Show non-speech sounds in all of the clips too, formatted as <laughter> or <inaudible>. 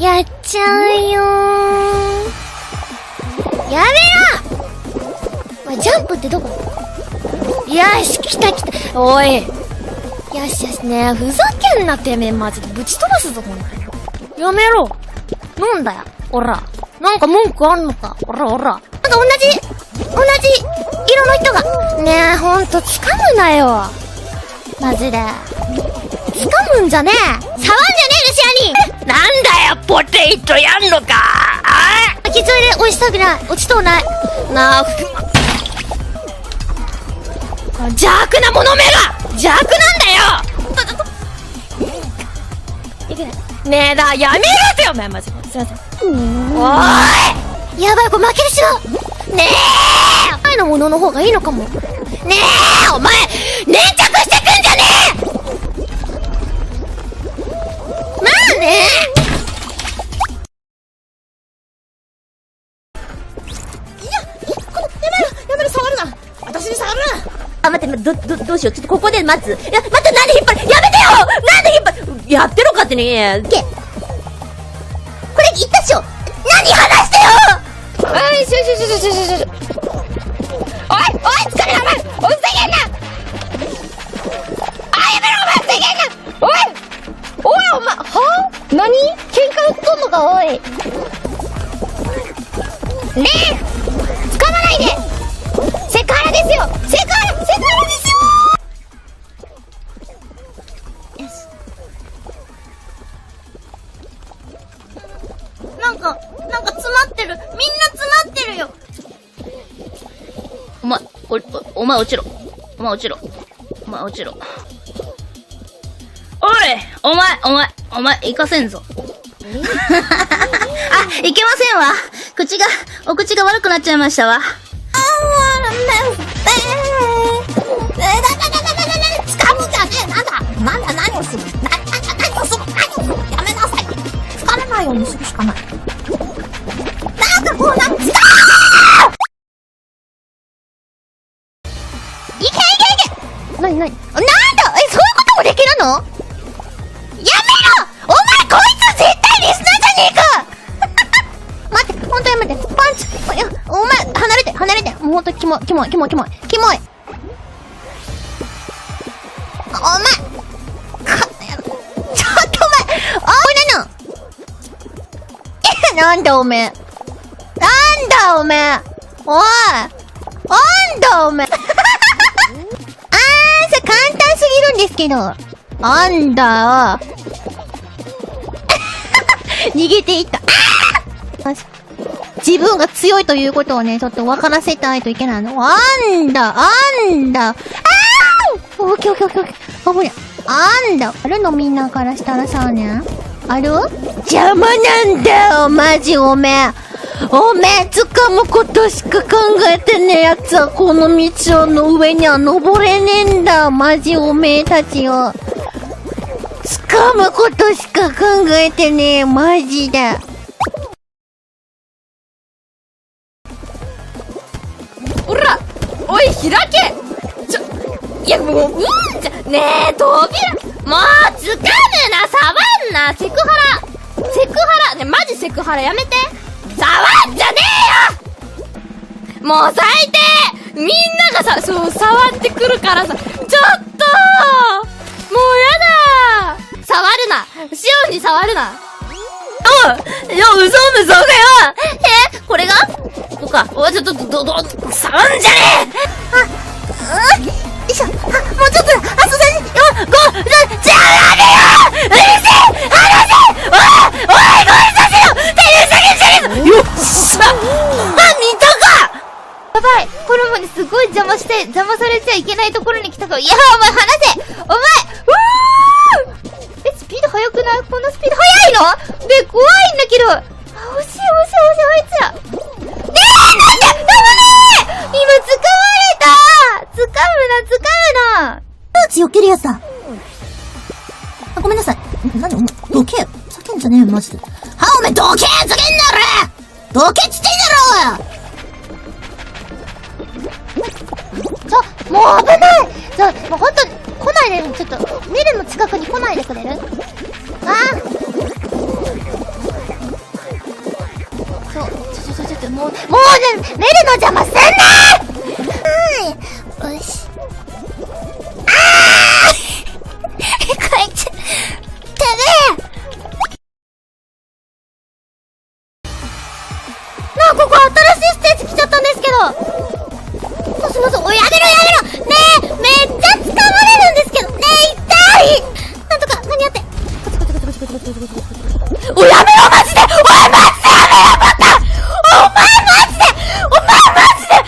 やっちゃうよ。やめろおい、ジャンプってどこ？よし、来た来た。おい。よしよしねふざけんなてめえ、マジで。ぶち飛ばすぞ、ほんと。やめろ。なんだよ、おら。なんか文句あんのかおらおら。なんか同じ、同じ色の人が。ねえ、ほんと、掴むなよ。マジで。掴むんじゃねえ触んじゃねえルシアに <laughs> なんだよ、ポテイトやんのかあきついで落ちたくない。落ちとうない。なあ、ふ邪悪な者めが邪悪なんだよいけない。ねえだ、やめろってよ、お前マジで。すいません。おーやばい、これ負けるしろねえ前のものの方がいいのかも。いねえお前粘着してくんじゃねまあねやめろ触るな私に触るなあ、待って、ど、ど、どうしよう。ちょっとここで待つ。いや、待って、なんで引っ張るやめてよなんで引っ張るやってろかってね。け。これ言ったっしょ何話してよおい、しょしょしょしょしょしょしょ。おいおい疲れなお前おいふざけんなあ、やめろお前ふざけんなおいおいお前、は何？喧嘩売っとんのかおいねえ掴まないでセクハラですよセクハラセクハラですよなんか、なんか詰まってる。みんな詰まってるよ。お前、お、お、お前落ちろ。お前落ちろ。お前落ちろ。おいお前、お前、お前、行かせんぞ。<laughs> あ、いけませんわ。口が、お口が悪くなっちゃいましたわ。掴むんじゃねえなんだなんだ何をするな、な、な、何をする何をするやめなさい疲れないようにするしかないなんかこうなんか、掴いけいけいけなになになんだえ、そういうこともできるのリスナーじゃねえか <laughs> 待って、ほんとやめて。パンチいや、お前、離れて、離れて。もうほんとキモい、キモい、キモい、キモい。キモい。お前、か、ちょっとお前、おいなのえ、なんだおめえ。なんだおめえ。おい。なんだおめえ。<laughs> あー、それ簡単すぎるんですけど。なんだ逃げていった。あ自分が強いということをね、ちょっと分からせたいといけないの。あんだ、あんだ。あーオッケーオッケーオッケーオッケー。あ、ほりゃ。あんだ。あるのみんなからしたらさね。ある？邪魔なんだよ、マジおめえ。おめえ、掴むことしか考えてねえやつは、この道の上には登れねえんだ。マジおめえたちを。掴むことしか考えてねえ、マジで。おらおい、開け。ちょ、いや、もう、うんじゃ、ねえ、扉もう、掴むな触んなセクハラ。セクハラね、マジセクハラやめて。触んじゃねえよ。もう最低。みんながさ、そう、触ってくるからさ、ちょっとに触るなおいいや、嘘嘘かよえこれが？そっか。おい、ちょっと、ど、ど、触んじゃねえよいしょ。あ、もうちょっとだ。あと3、4、5、6、7、じゃあやめようるせえ離せおいおいゴールさ手で下げじゃねえぞよっしゃあ、見たかやばい。ホルモンにすごい邪魔して、邪魔されちゃいけないところに来たぞ。いや、お前離せお前うーえ、スピード速くない？こんなスピード速いの？で、怖いんだけど。あ、惜しい惜しい惜しい、あいつら。ねえなんで？ダメね今、掴まれた。掴むな、掴むな。む強けるやつだあ、ごめんなさい。なんでお前、どけよ。叫んじゃねえよ、マジで。は、お前、どけ叫んだろ。どけっつってんだろ。ちょ、もう危ない。ちょ、もうほんと、来ないで、ちょっと、メルの近くに来ないでくれる？あ！あそう、ちょちょちょちょ、もう、もうね、メルの邪魔すんなおい、やめろマジでおい、マジでやめろバカお前マジでお前マジで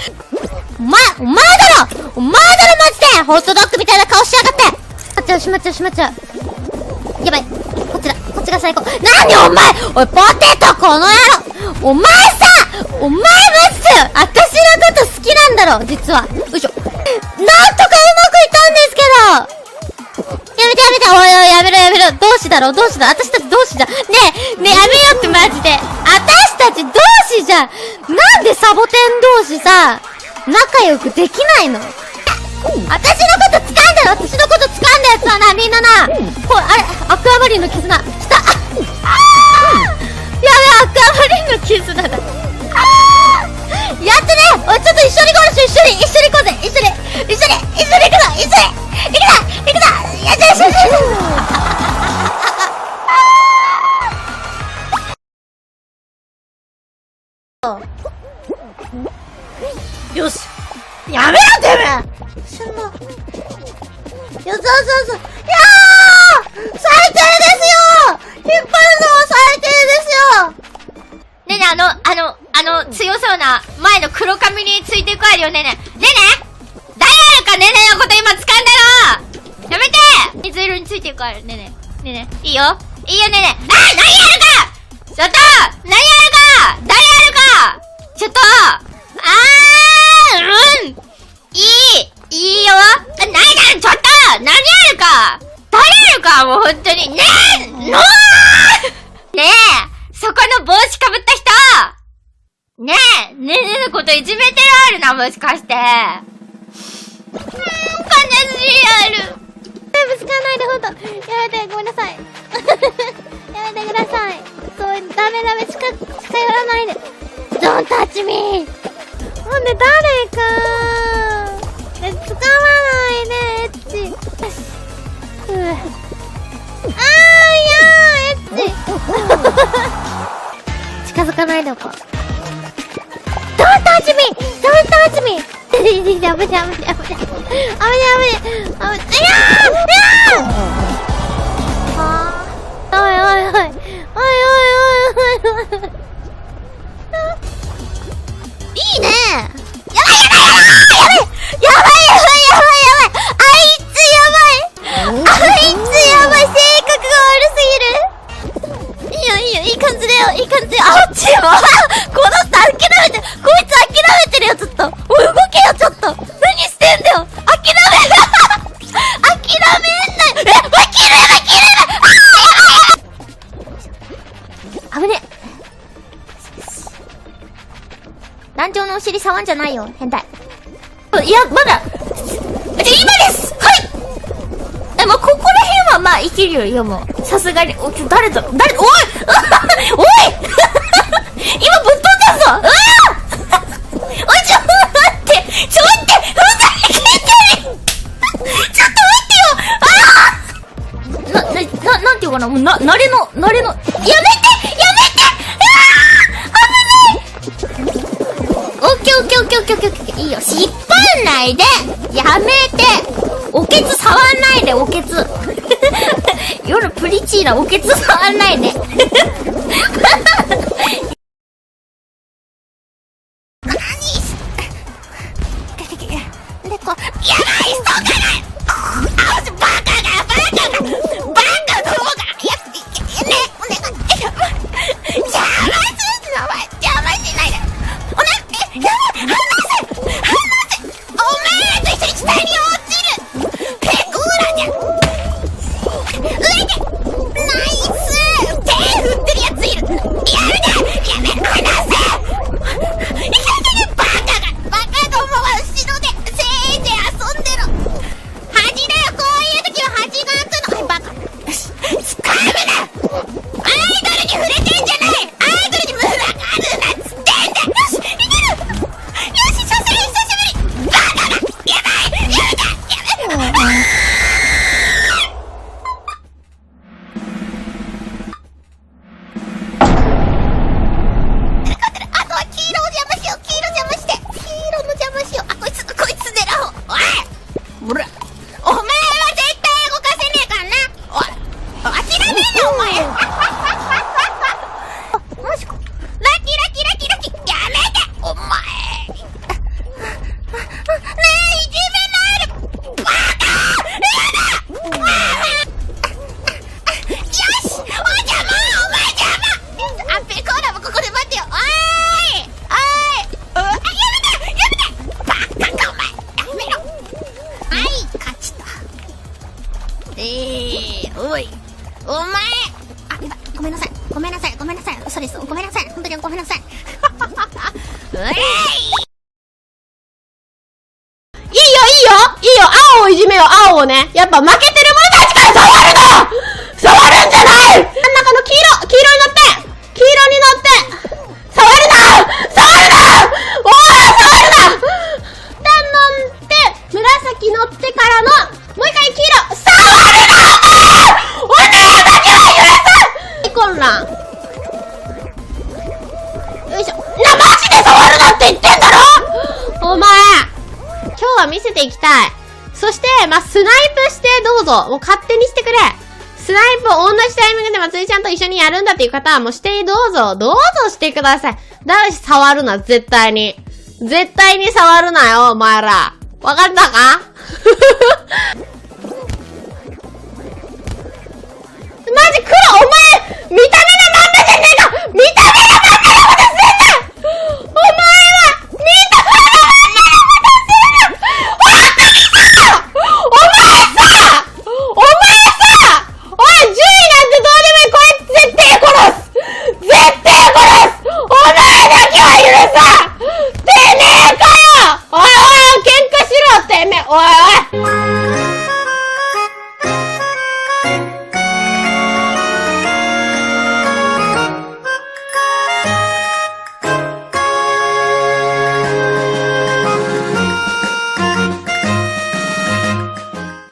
お前、お前だろお前だろマジでホットドッグみたいな顔しやがってしまっちゃう、しまっちゃう、しまっちゃう。やばい。こっちだ。こっちが最高。なにお前おい、ポテトこの野郎お前さお前マジで私のこと好きなんだろ実は。よいしょ。なんとかうまくいったんですけどやめてやめておいおいやめろやめろ同志だろ同志だ私たち同志じゃんねじゃんなんでサボテン同士さ仲良くできないの？私のこと掴んだろ？私のこと掴んだやつはな、みんなな。ほら、あれ、アクアマリンの絆、したああやべ、アクアマリンの絆だ。あやってね！おい、ちょっと一緒にゴールしよう。一緒に、一緒に行こうぜ。一緒に一緒に一緒に行くぞ。一緒に行くぞ！行くぞ！やって一緒に一緒によ、ねね。ねね誰やかねねのこと今掴んだろやめて水色についていよ、ねえねえ。ねね。いいよいいよ、ねねえ。あ何やるかちょっと何やるか誰やるかちょっとあーうんいいいいよあ何だちょっと何やるか誰やるかもう本当にねえのーねえそこの帽子かぶった人ねえねえねえのこといじめてあるな、もしかして。うーん、悲しいある。ぶつかんないで、ほんと。やめて、ごめんなさい。<laughs> やめてください。そう、ダメダメ、近、近寄らないで。Don't touch me! ほんで、誰かえ、掴まないで、エッチ。よし。ふう。あー、いやー、エッチ。近づかないでおこう。Don't touch me! Don't touch me! やめ。てやめてやめてやめてやめてやめてい。やーやーあーおい。おい。おい。おい。おい。おい。おい。おい。い。い。ねやばい。やばい。やばい。やばい。やばい。やばい。やばい。あい。つやばい。あい。つやばい。性格が悪すぎるい。い。よい。い。よい。い。感じだよい。い。感じあっちも触んじゃないよ。変態。いやまだ。じゃ今です。はい。え、もうここら辺はまあいけるよ、いやもう。さすがに、お、ちょ、誰だ、誰、おい。<laughs> おい。<laughs> 今ぶっ飛んだぞ。うわおい、ちょ待って。ちょ、待って。ふざけて <laughs> ちょっと待ってよ。ああな、な、な、なんていうかな。もうな、慣れの、慣れの、やめて。ケーオッケーオッケーオッケーいいよ。引っ張んないでやめておけつ触んないで、おけつ。夜プリチーなおけつ触んないで。何し猫、やばい人がいじめよ、青をね。やっぱ負けてる者たちから触るな触るんじゃない真ん中の黄色黄色に乗って黄色に乗って触るな触るなおい触るな一旦乗って、紫乗ってからの、もう一回黄色触るなおいお前だけは許さん混乱。よいしょ。な、マジで触るなって言ってんだろお前今日は見せていきたい。そして、まあ、スナイプしてどうぞ。もう勝手にしてくれ。スナイプを同じタイミングでまつりちゃんと一緒にやるんだっていう方は、もうしてどうぞ。どうぞしてください。だし、触るな、絶対に。絶対に触るなよ、お前ら。わかったか？<laughs> マジ、黒、お前、見た目でなんだじゃねえか見た目